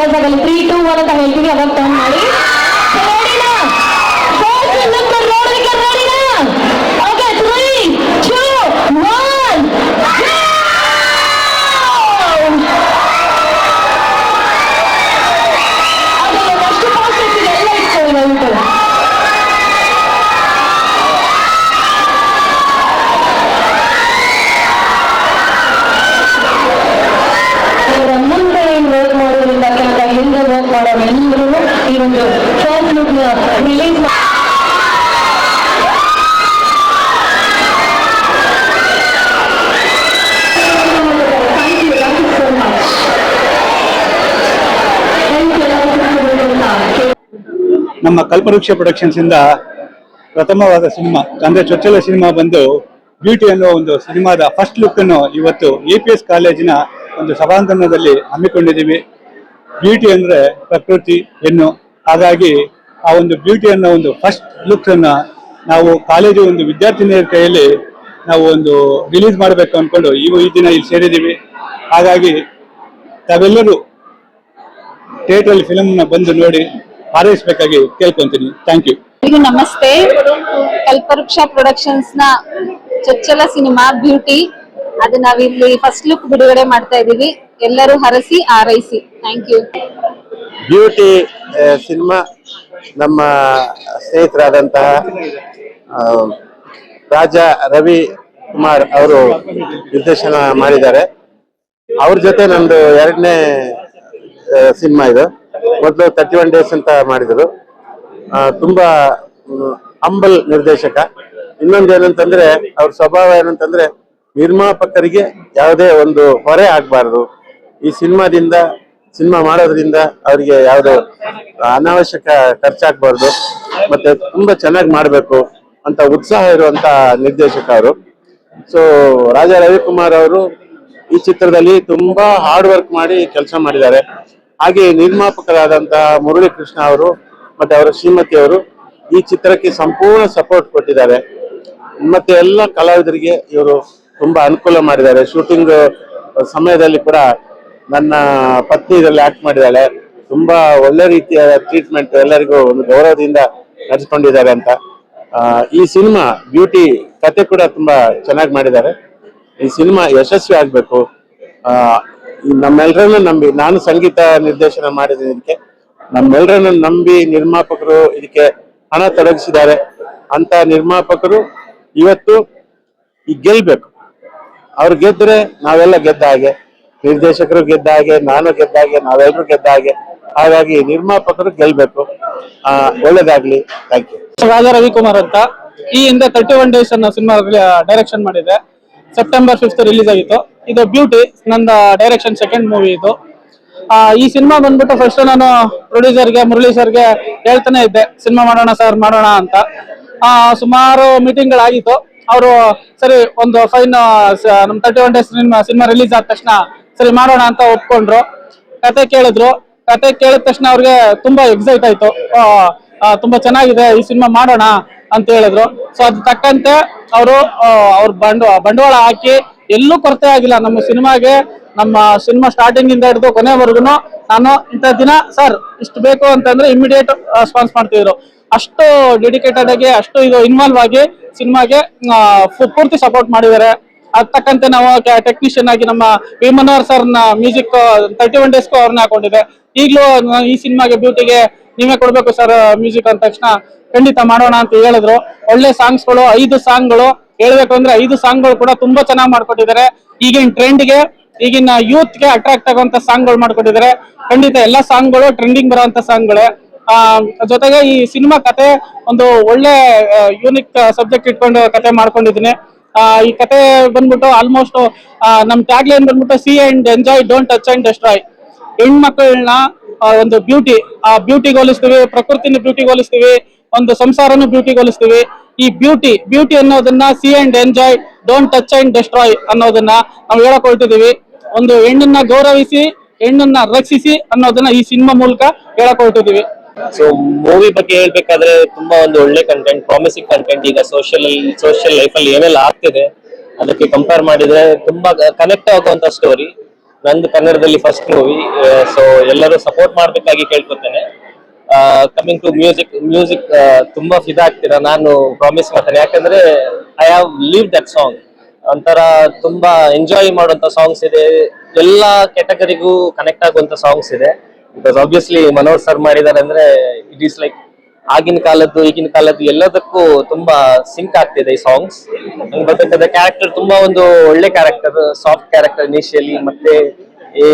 Gonzaga, el 3, 2, ನಮ್ಮ ಕಲ್ಪವೃಕ್ಷ productions ಇಂದ ಪ್ರಥಮವಾದ ಸಿನಿಮಾ, ಅಂದ್ರೆ ಚೊಚ್ಚಲ ಸಿನಿಮಾ ಬಂದು ಬ್ಯೂಟಿ ಅನ್ನೋ ಒಂದು ಸಿನಿಮಾದ ಫಸ್ಟ್ ಲುಕ್ ಅನ್ನು ಇವತ್ತು ಎ ಪಿ ಎಸ್ ಕಾಲೇಜಿನ ಒಂದು ಸಭಾಂಗಣದಲ್ಲಿ ಹಮ್ಮಿಕೊಂಡಿದ್ದೀವಿ. ಬ್ಯೂಟಿ ಅಂದ್ರೆ ಪ್ರಕೃತಿ, ಹೆಣ್ಣು. ಹಾಗಾಗಿ ಆ ಒಂದು ಬ್ಯೂಟಿ ಅನ್ನೋ ಒಂದು ಫಸ್ಟ್ ಲುಕ್ ಅನ್ನ ನಾವು ಕಾಲೇಜು ಒಂದು ವಿದ್ಯಾರ್ಥಿನಿಯರ ಕೈಯಲ್ಲಿ ನಾವು ಒಂದು ರಿಲೀಸ್ ಮಾಡಬೇಕು ಅನ್ಕೊಂಡು ಇವು ಈ ದಿನ ಇಲ್ಲಿ ಸೇರಿದ್ದೀವಿ. ಹಾಗಾಗಿ ತಾವೆಲ್ಲರೂ ಥಿಯೇಟರ್ ಫಿಲಮ್ನ ಬಂದು ನೋಡಿ ಹಾರೈಸಬೇಕಾಗಿ ಕೇಳ್ಕೊಂತೀನಿ. ಥ್ಯಾಂಕ್ ಯು ನಮಸ್ತೆ. ಕಲ್ಪವೃಕ್ಷ ಪ್ರೊಡಕ್ಷನ್ಸ್ನ ಚೊಚ್ಚಲ ಸಿನಿಮಾ ಬ್ಯೂಟಿ. ಅದು ನಾವಿಲ್ಲಿ ಫಸ್ಟ್ ಲುಕ್ ಬಿಡುಗಡೆ ಮಾಡ್ತಾ ಇದೀವಿ ಎಲ್ಲರೂ ಹರಸಿ ಆರೈಸಿ ಥ್ಯಾಂಕ್ ಯು ಬ್ಯೂಟಿ ಸಿನಿಮಾ ನಮ್ಮ ಸ್ನೇಹಿತರಾದಂತಹ ಆ, ರಾಜ ರವಿ ಕುಮಾರ್ ಅವರು ನಿರ್ದೇಶನ ಮಾಡಿದ್ದಾರೆ. ಅವ್ರ ಜೊತೆ ನಂದು ಎರಡನೇ ಸಿನಿಮಾ ಇದು. ಮೊದಲು ತರ್ಟಿ ಒನ್ ಡೇಸ್ ಅಂತ ಮಾಡಿದರು. ತುಂಬಾ ಅಂಬಲ್ ನಿರ್ದೇಶಕ. ಇನ್ನೊಂದು ಏನಂತಂದ್ರೆ, ಅವ್ರ ಸ್ವಭಾವ ಏನಂತಂದ್ರೆ, ನಿರ್ಮಾಪಕರಿಗೆ ಯಾವುದೇ ಒಂದು ಹೊರೆ ಆಗ್ಬಾರ್ದು. ಈ ಸಿನಿಮಾದಿಂದ, ಸಿನಿಮಾ ಮಾಡೋದ್ರಿಂದ ಅವರಿಗೆ ಯಾವುದೇ ಅನಾವಶ್ಯಕ ಖರ್ಚಾಗಬಾರ್ದು. ಮತ್ತೆ ತುಂಬಾ ಚೆನ್ನಾಗಿ ಮಾಡಬೇಕು ಅಂತ ಉತ್ಸಾಹ ಇರುವಂತ ನಿರ್ದೇಶಕ ಅವರು. ಸೊ ರಾಜಾ ರವಿಕುಮಾರ್ ಅವರು ಈ ಚಿತ್ರದಲ್ಲಿ ತುಂಬಾ ಹಾರ್ಡ್ ವರ್ಕ್ ಮಾಡಿ ಕೆಲಸ ಮಾಡಿದ್ದಾರೆ. ಹಾಗೆ ನಿರ್ಮಾಪಕರಾದಂತಹ ಮುರಳಿ ಕೃಷ್ಣ ಅವರು ಮತ್ತೆ ಅವರ ಶ್ರೀಮತಿ ಅವರು ಈ ಚಿತ್ರಕ್ಕೆ ಸಂಪೂರ್ಣ ಸಪೋರ್ಟ್ ಕೊಟ್ಟಿದ್ದಾರೆ. ಮತ್ತೆ ಎಲ್ಲ ಕಲಾವಿದರಿಗೆ ಇವರು ತುಂಬಾ ಅನುಕೂಲ ಮಾಡಿದ್ದಾರೆ. ಶೂಟಿಂಗ್ ಸಮಯದಲ್ಲಿ ಕೂಡ ನನ್ನ ಪತ್ನಿ ಇದರಲ್ಲಿ ಆಕ್ಟ್ ಮಾಡಿದ್ದಾಳೆ. ತುಂಬಾ ಒಳ್ಳೆ ರೀತಿಯ ಟ್ರೀಟ್ಮೆಂಟ್ ಎಲ್ಲರಿಗೂ ಒಂದು ಗೌರವದಿಂದ ನಡೆಸ್ಕೊಂಡಿದ್ದಾರೆ ಅಂತ. ಈ ಸಿನಿಮಾ ಬ್ಯೂಟಿ ಕತೆ ಕೂಡ ತುಂಬಾ ಚೆನ್ನಾಗಿ ಮಾಡಿದ್ದಾರೆ. ಈ ಸಿನಿಮಾ ಯಶಸ್ವಿ ಆಗ್ಬೇಕು. ನಮ್ಮೆಲ್ಲರನ್ನ ನಂಬಿ, ನಾನು ಸಂಗೀತ ನಿರ್ದೇಶನ ಮಾಡಿದ್ದೀನಿ ಇದಕ್ಕೆ. ನಮ್ಮೆಲ್ಲರನ್ನ ನಂಬಿ ನಿರ್ಮಾಪಕರು ಇದಕ್ಕೆ ಹಣ ತೊಡಗಿಸಿದ್ದಾರೆ. ಅಂತ ನಿರ್ಮಾಪಕರು ಇವತ್ತು ಈ ಗೆಲ್ಬೇಕು. ಅವ್ರು ಗೆದ್ರೆ ನಾವೆಲ್ಲ ಗೆದ್ದ ಹಾಗೆ, ನಿರ್ದೇಶಕರು ಗೆದ್ದ ಹಾಗೆ, ನಾನು ಗೆದ್ದ ಹಾಗೆ ನಾವೆಲ್ಲರೂ ಗೆದ್ದ ಹಾಗೆ. ಹಾಗಾಗಿ ನಿರ್ಮಾಪಕರು ಗೆಲ್ಬೇಕು. ಆ, ಒಳ್ಳೇದಾಗ್ಲಿ. ಥ್ಯಾಂಕ್ ಯು ರಾಜ ರವಿಕುಮಾರ್ ಅಂತ. ಈ ಹಿಂದೆ ತರ್ಟಿ ಒನ್ ಡೇಸ್ ಅನ್ನೋ ಸಿನಿಮಾ ಡೈರೆಕ್ಷನ್ ಮಾಡಿದೆ ಸೆಪ್ಟೆಂಬರ್ ಫಿಫ್ತ್ ರಿಲೀಸ್ ಆಗಿತ್ತು. ಇದು ಬ್ಯೂಟಿ ನನ್ನ ಡೈರೆಕ್ಷನ್ ಸೆಕೆಂಡ್ ಮೂವಿ ಇದು. ಈ ಸಿನಿಮಾ ಬಂದ್ಬಿಟ್ಟು ಫಸ್ಟ್ ನಾನು ಪ್ರೊಡ್ಯೂಸರ್ಗೆ ಮುರಳಿ ಸರ್ಗೆ ಹೇಳ್ತಾನೆ ಇದ್ದೆ ಸಿನಿಮಾ ಮಾಡೋಣ ಸರ್ ಮಾಡೋಣ ಅಂತ. ಸುಮಾರು ಮೀಟಿಂಗ್ಗಳಾಗಿತ್ತು ಅವರು, ಸರಿ, ಒಂದು ಫೈನ್ ನಮ್ thirty one days cinema release ಆದ ತಕ್ಷಣ ಸರಿ ಮಾಡೋಣ ಅಂತ ಒಪ್ಕೊಂಡ್ರು. ಕತೆ ಕೇಳಿದ್ರು. ಕತೆ ಕೇಳಿದ ತಕ್ಷಣ ಅವ್ರಿಗೆ ತುಂಬಾ ಎಕ್ಸೈಟ್ ಆಯ್ತು. ತುಂಬಾ ಚೆನ್ನಾಗಿದೆ, ಈ ಸಿನಿಮಾ ಮಾಡೋಣ. ಅಂತ ಹೇಳಿದ್ರು. ಸೊ ಅದ್ ತಕ್ಕಂತೆ ಅವರು ಅವ್ರ ಬಂಡ, ಬಂಡವಾಳ ಹಾಕಿ ಎಲ್ಲೂ ಕೊರತೆ ಆಗಿಲ್ಲ. ನಮ್ಮ ಸಿನಿಮಾಗೆ, ನಮ್ಮ ಸಿನಿಮಾ ಸ್ಟಾರ್ಟಿಂಗ್ ಇಂದ ಹಿಡಿದು ಕೊನೆವರೆಗೂ ನಾನು ಇಂಥ ದಿನ, ಸರ್, ಇಷ್ಟು ಬೇಕು ಅಂತಂದ್ರೆ ಇಮಿಡಿಯೇಟ್ ರೆಸ್ಪಾನ್ಸ್ ಮಾಡ್ತಿದ್ರು. ಅಷ್ಟು ಡೆಡಿಕೇಟೆಡ್ ಆಗಿ, ಅಷ್ಟು ಇದು ಇನ್ವಾಲ್ವ್ ಆಗಿ ಸಿನಿಮಾಗೆ ಪೂರ್ತಿ ಸಪೋರ್ಟ್ ಮಾಡಿದ್ದಾರೆ. ಅದ್ ತಕ್ಕಂತೆ ನಾವು ಟೆಕ್ನಿಷಿಯನ್ ಆಗಿ ನಮ್ಮ ವಿಮನೋರ್ ಸರ್ನ ಮ್ಯೂಸಿಕ್ ತರ್ಟಿ ಒನ್ ಡೇಸ್ಗೂ ಅವ್ರನ್ನ ಹಾಕೊಂಡಿದೆ ಈಗಲೂ ಈ ಸಿನಿಮಾಗೆ ಬ್ಯೂಟಿಗೆ ನೀವೇ ಕೊಡ್ಬೇಕು ಸರ್ ಮ್ಯೂಸಿಕ್ ಅಂದ ತಕ್ಷಣ ಖಂಡಿತ ಮಾಡೋಣ ಅಂತ ಹೇಳಿದ್ರು. ಒಳ್ಳೆ ಸಾಂಗ್ಸ್ಗಳು, ಐದು ಸಾಂಗ್ಗಳು, ಹೇಳ್ಬೇಕು ಅಂದ್ರೆ ಐದು ಸಾಂಗ್ಗಳು ಕೂಡ ತುಂಬಾ ಚೆನ್ನಾಗಿ ಮಾಡ್ಕೊಟ್ಟಿದ್ದಾರೆ. ಈಗಿನ ಟ್ರೆಂಡ್ಗೆ ಈಗಿನ ಯೂತ್ಗೆ ಅಟ್ರಾಕ್ಟ್ ಆಗುವಂತ ಸಾಂಗ್ಗಳು ಮಾಡ್ಕೊಟ್ಟಿದ್ದಾರೆ. ಖಂಡಿತ ಎಲ್ಲಾ ಸಾಂಗ್ಗಳು ಟ್ರೆಂಡಿಂಗ್ ಬರುವಂತ ಸಾಂಗ್ಗಳೇ ಆ, ಜೊತೆಗೆ ಈ ಸಿನಿಮಾ ಕತೆ ಒಂದು ಒಳ್ಳೆ ಯೂನಿಕ್ ಸಬ್ಜೆಕ್ಟ್ ಇಟ್ಕೊಂಡು ಕತೆ ಮಾಡ್ಕೊಂಡಿದ್ದೀನಿ. ಈ ಕತೆ ಬಂದ್ಬಿಟ್ಟು ಆಲ್ಮೋಸ್ಟ್ ನಮ್ ಟ್ಯಾಗ್ ಲೈನ್ ಬಂದ್ಬಿಟ್ಟು see and enjoy don't touch and destroy ಹೆಣ್ಮಕ್ಳನ್ನ ಒಂದು ಬ್ಯೂಟಿ ಆ ಬ್ಯೂಟಿ ಹೋಲಿಸ್ತೀವಿ ಪ್ರಕೃತಿನ ಬ್ಯೂಟಿ ಹೋಲಿಸ್ತೀವಿ ಒಂದು ಸಂಸಾರನು ಬ್ಯೂಟಿ ಹೋಲಿಸ್ತೀವಿ ಈ ಬ್ಯೂಟಿ ಬ್ಯೂಟಿ ಅನ್ನೋದನ್ನ see and enjoy don't touch and destroy ಅನ್ನೋದನ್ನ ನಾವು ಹೇಳಕ್ ಹೊರಟಿದೀವಿ ಒಂದು ಹೆಣ್ಣನ್ನ ಗೌರವಿಸಿ, ಹೆಣ್ಣನ್ನ ರಕ್ಷಿಸಿ ಅನ್ನೋದನ್ನ ಈ ಸಿನಿಮಾ ಮೂಲಕ ಹೇಳಕ್ ಹೊರಟಿದೀವಿ ಸೊ ಮೂವಿ ಬಗ್ಗೆ ಹೇಳ್ಬೇಕಾದ್ರೆ ತುಂಬಾ ಒಂದು ಒಳ್ಳೆ ಕಂಟೆಂಟ್ ಪ್ರಾಮಿಸಿಂಗ್ ಕಂಟೆಂಟ್ ಈಗ ಸೋಷಿಯಲ್ ಸೋಷಿಯಲ್ ಲೈಫ್ ಅಲ್ಲಿ ಏನೆಲ್ಲ ಆಗ್ತಿದೆ, ಅದಕ್ಕೆ ಕಂಪೇರ್ ಮಾಡಿದ್ರೆ ತುಂಬಾ ಕನೆಕ್ಟ್ ಆಗುವಂತ ಸ್ಟೋರಿ ನಂದು ಕನ್ನಡದಲ್ಲಿ ಫಸ್ಟ್ ಮೂವಿ ಸೊ ಎಲ್ಲರೂ ಸಪೋರ್ಟ್ ಮಾಡ್ಬೇಕಾಗಿ ಕೇಳ್ಕೊತೇನೆ. ಕಮಿಂಗ್ ಟು ಮ್ಯೂಸಿಕ್ ಮ್ಯೂಸಿಕ್ ತುಂಬಾ ಫಿದಾ ಆಗ್ತೀರಾ? ನಾನು ಪ್ರಾಮಿಸ್ ಮಾಡ್ತೇನೆ. ಯಾಕಂದ್ರೆ I have leave that song ಒಂಥರ ತುಂಬಾ ಎಂಜಾಯ್ ಮಾಡುವಂತ ಸಾಂಗ್ಸ್ ಇದೆ. ಎಲ್ಲ ಕೆಟಗರಿಗೂ ಕನೆಕ್ಟ್ ಆಗುವಂತ ಸಾಂಗ್ಸ್ ಇದೆ. ಬಿಕಾಸ್ ಆಬ್ವಿಯಸ್ಲಿ ಮನೋಹರ್ ಸರ್ ಮಾಡಿದ್ದಾರೆ ಅಂದ್ರೆ ಇಟ್ ಈಸ್ ಲೈಕ್ ಆಗಿನ ಕಾಲದ್ದು, ಈಗಿನ ಕಾಲದ್ದು ಎಲ್ಲದಕ್ಕೂ ತುಂಬಾ ಸಿಂಕ್ ಆಗ್ತಿದೆ ಈ ಸಾಂಗ್ಸ್ ನಂಗೆ ಗೊತ್ತಾಗ್ತದೆ ಕ್ಯಾರೆಕ್ಟರ್ ತುಂಬಾ ಒಂದು ಒಳ್ಳೆ ಕ್ಯಾರೆಕ್ಟರ್ ಸಾಫ್ಟ್ ಕ್ಯಾರೆಕ್ಟರ್ ಇನಿಷಿಯಲಿ ಮತ್ತೆ ಈ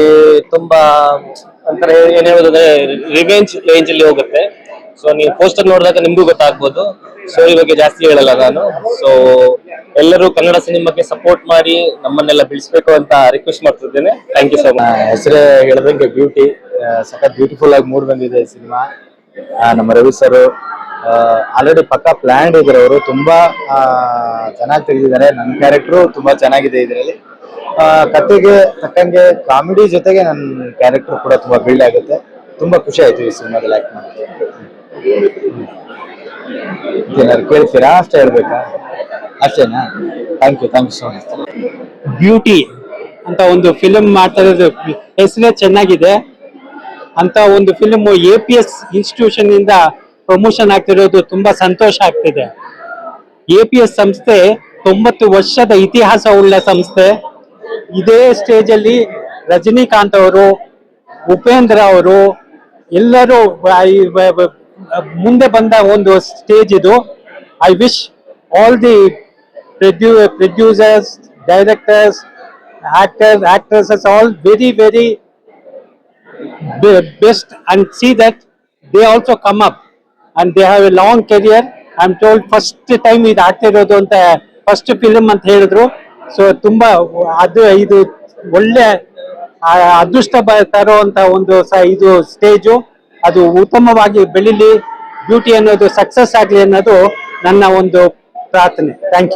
ತುಂಬಾ ಒಂಥರ ಏನ್ ರಿವೆಂಜ್ ರೇಂಜ್ ಅಲ್ಲಿ ಹೋಗುತ್ತೆ. ಸೊ ನೀವು ಪೋಸ್ಟರ್ ನೋಡಿದಾಗ ನಿಮ್ಗೂ ಗೊತ್ತಾಗ್ಬೋದು. ಸ್ಟೋರಿ ಬಗ್ಗೆ ಜಾಸ್ತಿ ಹೇಳಲ್ಲ ನಾನು. ಸೊ ಎಲ್ಲರೂ ಕನ್ನಡ ಸಿನಿಮಾಗೆ ಸಪೋರ್ಟ್ ಮಾಡಿ ನಮ್ಮನ್ನೆಲ್ಲ ಬೆಳೆಸ್ಬೇಕು ಅಂತ ರಿಕ್ವೆಸ್ಟ್ ಮಾಡ್ತಿದ್ದೇನೆ. ಥ್ಯಾಂಕ್ ಯು ಸೊ ಮಚ್ ಹೆಸರೇ ಹೇಳ್ದಂಗೆ ಬ್ಯೂಟಿ ಸಖತ್ ಬ್ಯೂಟಿಫುಲ್ ಆಗಿ ಮೂಡ್ ಬಂದಿದೆ ಸಿನಿಮಾ. ನಮ್ಮ ರವಿ ಸರ್ ಆಲ್ರೆಡಿ ಪಕ್ಕ ಪ್ಲಾನ್ ಇದ್ರು ಅವರು ತುಂಬಾ ಚೆನ್ನಾಗಿ ತೆಗೆದಿದ್ದಾರೆ. ನನ್ನ ಕ್ಯಾರೆಕ್ಟ್ರು ತುಂಬಾ ಚೆನ್ನಾಗಿದೆ ಇದರಲ್ಲಿ. ಕತೆಗೆ ತಕ್ಕಂಗೆ ಕಾಮಿಡಿ ಜೊತೆಗೆ ನನ್ನ ಕ್ಯಾರೆಕ್ಟರ್ ಕೂಡ ತುಂಬಾ ಬಿಲ್ಡ್ ಆಗುತ್ತೆ. ತುಂಬಾ ಖುಷಿ ಆಯ್ತು ಈ ಸಿನಿಮಾದಲ್ಲಿ ಆಕ್ಟ್ ಮಾಡೋದು ಏನಾದ್ರು ಕೇಳ್ತೀರಾ? ಅಷ್ಟೇ ಹೇಳ್ಬೇಕಾ? ಅಷ್ಟೇನಾ? Thank you thank you so much beauty ಅಂತ ಒಂದು ಫಿಲಮ್ ಮಾಡ್ತಾ ಇರೋದು ಹೆಸರೇ ಚೆನ್ನಾಗಿದೆ. ಅಂತ ಒಂದು film A P S institution ಇಂದ ಪ್ರಮೋಷನ್ ಆಗ್ತಿರೋದು ತುಂಬಾ ಸಂತೋಷ ಆಗ್ತಿದೆ. ಎ ಪಿ ಎಸ್ ಸಂಸ್ಥೆ ತೊಂಬತ್ತು ವರ್ಷದ ಇತಿಹಾಸ ಉಳ್ಳ ಸಂಸ್ಥೆ. ಇದೇ ಸ್ಟೇಜ್ ಅಲ್ಲಿ ರಜನಿಕಾಂತ್ ಅವರು, ಉಪೇಂದ್ರ ಅವರು ಎಲ್ಲರೂ ಮುಂದೆ ಬಂದ ಒಂದು ಸ್ಟೇಜ್ ಇದು. I wish all the producers directors actors actresses all very very best, and see that they also come up, and they have a long career. I'm told first time ಇದು ಆಗ್ತಿರೋದು ಅಂತ ಫಸ್ಟ್ ಫಿಲ್ಮ್ ಅಂತ ಹೇಳಿದ್ರು. So ತುಂಬಾ ಅದು, ಇದು ಒಳ್ಳೆ ಅದೃಷ್ಟ ತರುವಂತ ಒಂದು ಇದು ಸ್ಟೇಜು ಅದು ಉತ್ತಮವಾಗಿ ಬೆಳಿಲಿ ಬ್ಯೂಟಿ ಅನ್ನೋದು ಸಕ್ಸಸ್ ಆಗಲಿ ಅನ್ನೋದು ನನ್ನ ಒಂದು ಪ್ರಾರ್ಥನೆ. Thank you